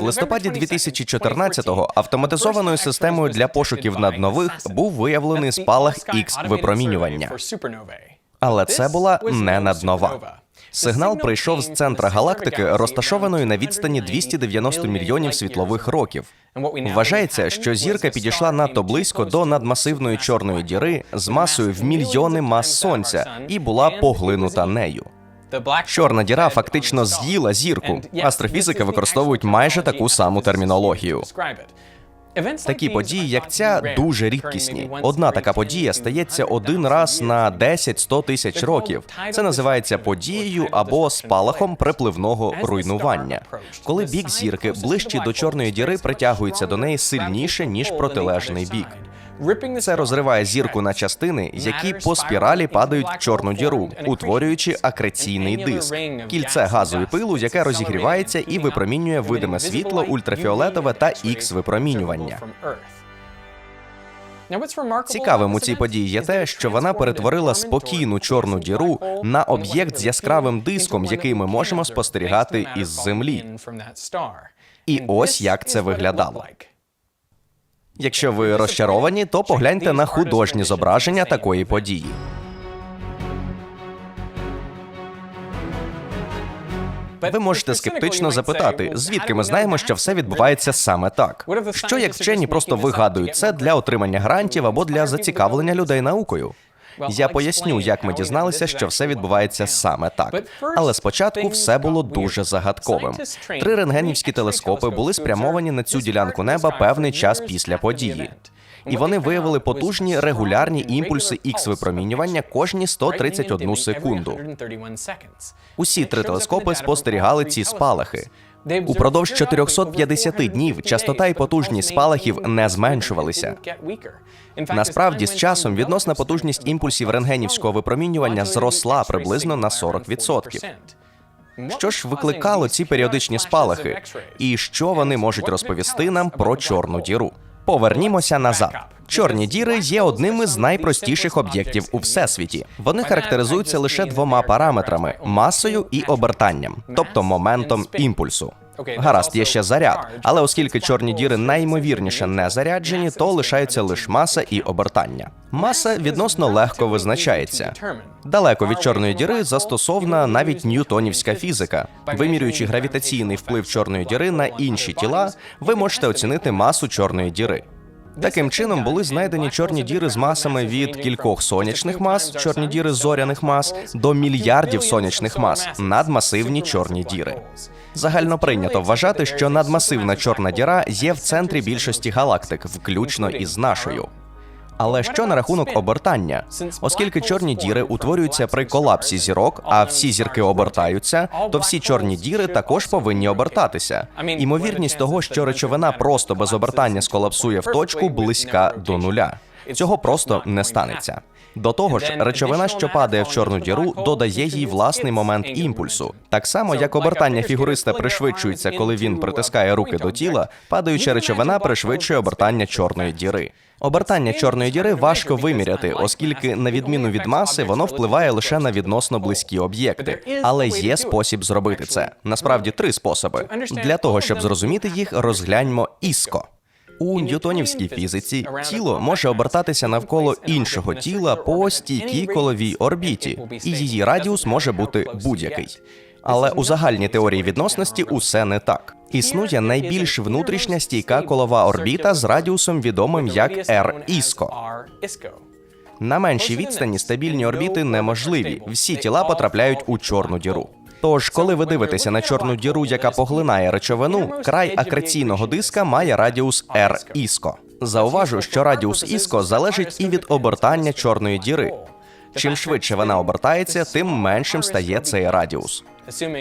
В листопаді 2014-го автоматизованою системою для пошуків над нових був виявлений спалах X випромінювання. Але це була не наднова. Сигнал прийшов з центра галактики, розташованої на відстані 290 мільйонів світлових років. Вважається, що зірка підійшла надто близько до надмасивної чорної діри з масою в мільйони мас сонця і була поглинута нею. Чорна діра фактично з'їла зірку. Астрофізики використовують майже таку саму термінологію. Такі події, як ця, дуже рідкісні. Одна така подія стається один раз на 10-100 тисяч років. Це називається подією або спалахом припливного руйнування, коли бік зірки ближчий до чорної діри притягується до неї сильніше ніж протилежний бік. Це розриває зірку на частини, які по спіралі падають в чорну діру, утворюючи акреційний диск кільце газу і пилу, яке розігрівається і випромінює видиме світло, ультрафіолетове та ікс випромінювання. Цікавим у цій події є те, що вона перетворила спокійну чорну діру на об'єкт з яскравим диском, який ми можемо спостерігати із землі. І ось як це виглядало. Якщо ви розчаровані, то погляньте на художні зображення такої події. Ви можете скептично запитати, звідки ми знаємо, що все відбувається саме так. Що як вчені просто вигадують це для отримання грантів або для зацікавлення людей наукою? Я поясню, як ми дізналися, що все відбувається саме так. Але спочатку все було дуже загадковим. Три рентгенівські телескопи були спрямовані на цю ділянку неба певний час після події. І вони виявили потужні регулярні імпульси ікс випромінювання кожні 131 секунду. Усі три телескопи спостерігали ці спалахи. Упродовж 450 днів частота і потужність спалахів не зменшувалися. Насправді, з часом відносна потужність імпульсів рентгенівського випромінювання зросла приблизно на 40%. Що ж викликало ці періодичні спалахи, і що вони можуть розповісти нам про чорну діру? Повернімося назад. Чорні діри є одним із найпростіших об'єктів у всесвіті. Вони характеризуються лише двома параметрами масою і обертанням, тобто моментом імпульсу. Гаразд, є ще заряд, але оскільки чорні діри найімовірніше не заряджені, то лишаються лише маса і обертання. Маса відносно легко визначається. Далеко від чорної діри застосована навіть ньютонівська фізика. Вимірюючи гравітаційний вплив чорної діри на інші тіла, ви можете оцінити масу чорної діри. Таким чином були знайдені чорні діри з масами від кількох сонячних мас, чорні діри зоряних мас, до мільярдів сонячних мас, надмасивні чорні діри. Загально прийнято вважати, що надмасивна чорна діра є в центрі більшості галактик, включно із нашою. Але що на рахунок обертання? Оскільки чорні діри утворюються при колапсі зірок, а всі зірки обертаються, то всі чорні діри також повинні обертатися. Імовірність того, що речовина просто без обертання сколапсує в точку, близька до нуля. Цього просто не станеться. До того ж, речовина, що падає в чорну діру, додає їй власний момент імпульсу. Так само, як обертання фігуриста пришвидшується, коли він притискає руки до тіла, падаюча речовина пришвидшує обертання чорної діри. Обертання чорної діри важко виміряти, оскільки, на відміну від маси, воно впливає лише на відносно близькі об'єкти. Але є спосіб зробити це. Насправді три способи. Для того щоб зрозуміти їх, розгляньмо іско. У ньютонівській фізиці тіло може обертатися навколо іншого тіла по стійкій коловій орбіті, і її радіус може бути будь-який. Але у загальній теорії відносності усе не так. Існує найбільш внутрішня стійка колова орбіта з радіусом відомим як r іско. На меншій відстані стабільні орбіти неможливі. Всі тіла потрапляють у чорну діру. Тож, коли ви дивитеся на чорну діру, яка поглинає речовину, край акреційного диска має радіус r іско. Зауважу, що радіус іско залежить і від обертання чорної діри. Чим швидше вона обертається, тим меншим стає цей радіус.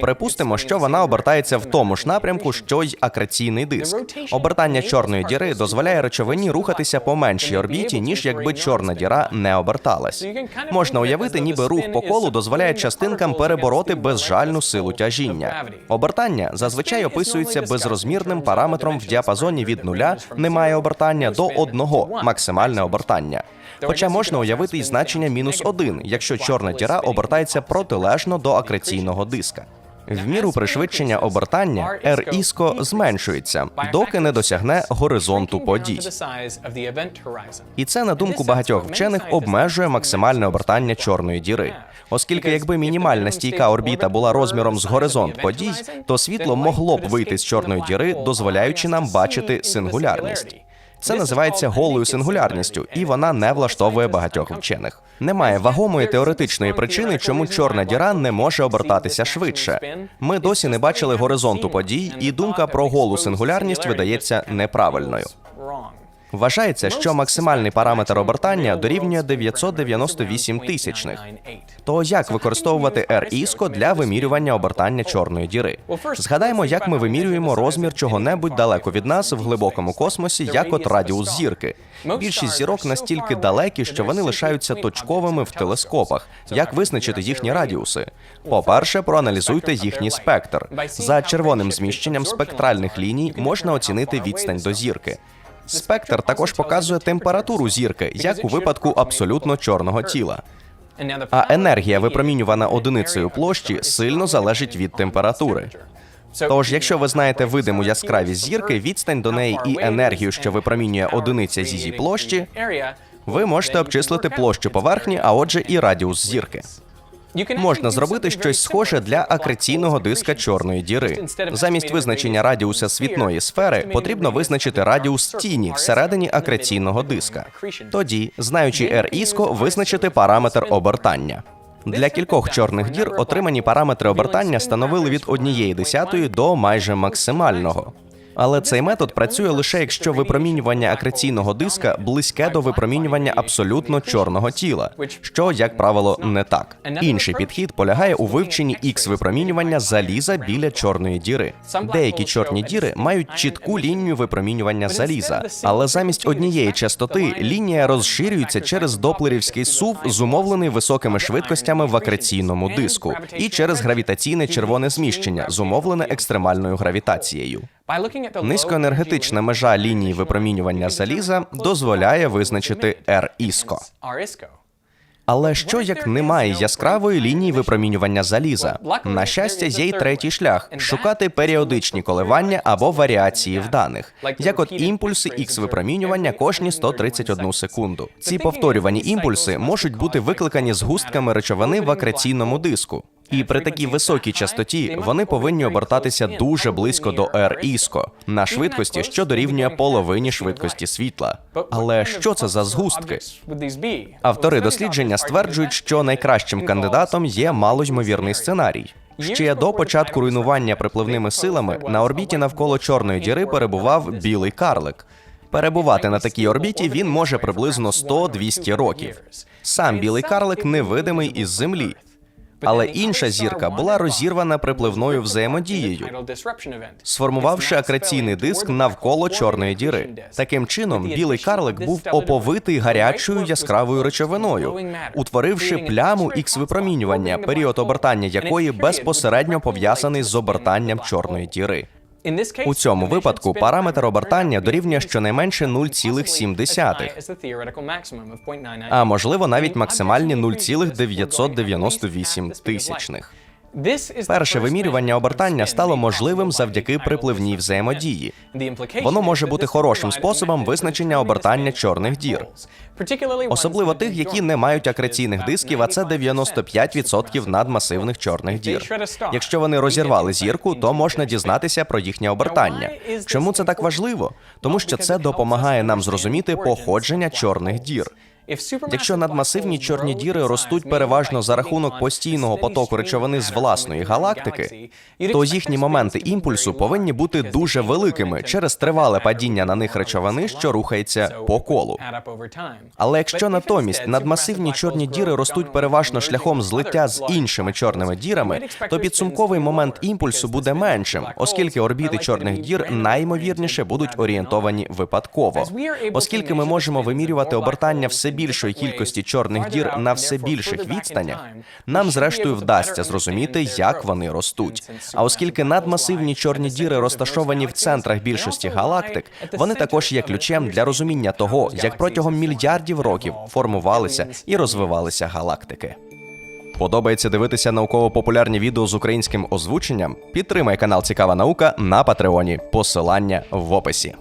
Припустимо, що вона обертається в тому ж напрямку, що й акреційний диск. Обертання чорної діри дозволяє речовині рухатися по меншій орбіті, ніж якби чорна діра не оберталась. Можна уявити, ніби рух по колу дозволяє частинкам перебороти безжальну силу тяжіння. Обертання зазвичай описується безрозмірним параметром в діапазоні від нуля немає обертання до одного максимальне обертання. Хоча можна уявити й значення мінус один, якщо чорна діра обертається протилежно до акреційного диска. В міру пришвидшення обертання R іско зменшується, доки не досягне горизонту подій. І це, на думку багатьох вчених, обмежує максимальне обертання чорної діри. Оскільки якби мінімальна стійка орбіта була розміром з горизонт подій, то світло могло б вийти з чорної діри, дозволяючи нам бачити сингулярність. Це називається голою сингулярністю, і вона не влаштовує багатьох вчених. Немає вагомої теоретичної причини, чому чорна діра не може обертатися швидше. Ми досі не бачили горизонту подій, і думка про голу сингулярність видається неправильною. Вважається, що максимальний параметр обертання дорівнює 998 тисячних. То як використовувати r іско для вимірювання обертання чорної діри? Згадаємо, як ми вимірюємо розмір чого-небудь далеко від нас в глибокому космосі, як от радіус зірки. Більшість зірок настільки далекі, що вони лишаються точковими в телескопах. Як визначити їхні радіуси? По-перше, проаналізуйте їхній спектр. За червоним зміщенням спектральних ліній можна оцінити відстань до зірки. Спектр також показує температуру зірки, як у випадку абсолютно чорного тіла. А енергія, випромінювана одиницею площі, сильно залежить від температури. Тож, якщо ви знаєте видиму яскравість зірки, відстань до неї і енергію, що випромінює одиниця з її площі, ви можете обчислити площу поверхні, а отже, і радіус зірки. Можна зробити щось схоже для акреційного диска чорної діри. Замість визначення радіуса світної сфери потрібно визначити радіус тіні всередині акреційного диска. Тоді, знаючи r іско, визначити параметр обертання. Для кількох чорних дір отримані параметри обертання становили від однієї десятої до майже максимального. Але цей метод працює лише якщо випромінювання акреційного диска близьке до випромінювання абсолютно чорного тіла, що, як правило, не так. Інший підхід полягає у вивченні ікс випромінювання заліза біля чорної діри. Деякі чорні діри мають чітку лінію випромінювання заліза, але замість однієї частоти лінія розширюється через доплерівський сув, зумовлений високими швидкостями в акреційному диску, і через гравітаційне червоне зміщення, зумовлене екстремальною гравітацією. Низькоенергетична межа лінії випромінювання заліза дозволяє визначити R іско. Але що як немає яскравої лінії випромінювання заліза? На щастя, є й третій шлях шукати періодичні коливання або варіації в даних, як от імпульси ікс випромінювання кожні 131 секунду. Ці повторювані імпульси можуть бути викликані згустками речовини в акреційному диску. І при такій високій частоті вони повинні обертатися дуже близько до R іско на швидкості, що дорівнює половині швидкості світла. Але що це за згустки? Автори дослідження стверджують, що найкращим кандидатом є малоймовірний сценарій. Ще до початку руйнування припливними силами на орбіті навколо чорної діри перебував білий карлик. Перебувати на такій орбіті він може приблизно 100-200 років. Сам білий карлик невидимий із землі. Але інша зірка була розірвана припливною взаємодією, сформувавши акреційний диск навколо чорної діри. Таким чином, білий карлик був оповитий гарячою яскравою речовиною, утворивши пляму ікс випромінювання, період обертання якої безпосередньо пов'язаний з обертанням чорної діри. У цьому випадку параметр обертання дорівнює щонайменше 0,7, а можливо навіть максимальні 0,998 тисячних. Перше вимірювання обертання стало можливим завдяки припливній взаємодії. Воно може бути хорошим способом визначення обертання чорних дір, особливо тих, які не мають акреційних дисків, а це 95% надмасивних чорних дір. Якщо вони розірвали зірку, то можна дізнатися про їхнє обертання. Чому це так важливо? Тому що це допомагає нам зрозуміти походження чорних дір. Якщо надмасивні чорні діри ростуть переважно за рахунок постійного потоку речовини з власної галактики, то їхні моменти імпульсу повинні бути дуже великими через тривале падіння на них речовини, що рухається по колу. Але якщо натомість надмасивні чорні діри ростуть переважно шляхом злиття з іншими чорними дірами, то підсумковий момент імпульсу буде меншим, оскільки орбіти чорних дір найімовірніше будуть орієнтовані випадково. Оскільки ми можемо вимірювати обертання все більшої кількості чорних дір на все більших відстанях, нам зрештою вдасться зрозуміти, як вони ростуть. А оскільки надмасивні чорні діри розташовані в центрах більшості галактик, вони також є ключем для розуміння того, як протягом мільярдів років формувалися і розвивалися галактики. Подобається дивитися науково-популярні відео з українським озвученням? Підтримай канал Цікава наука на Патреоні. Посилання в описі.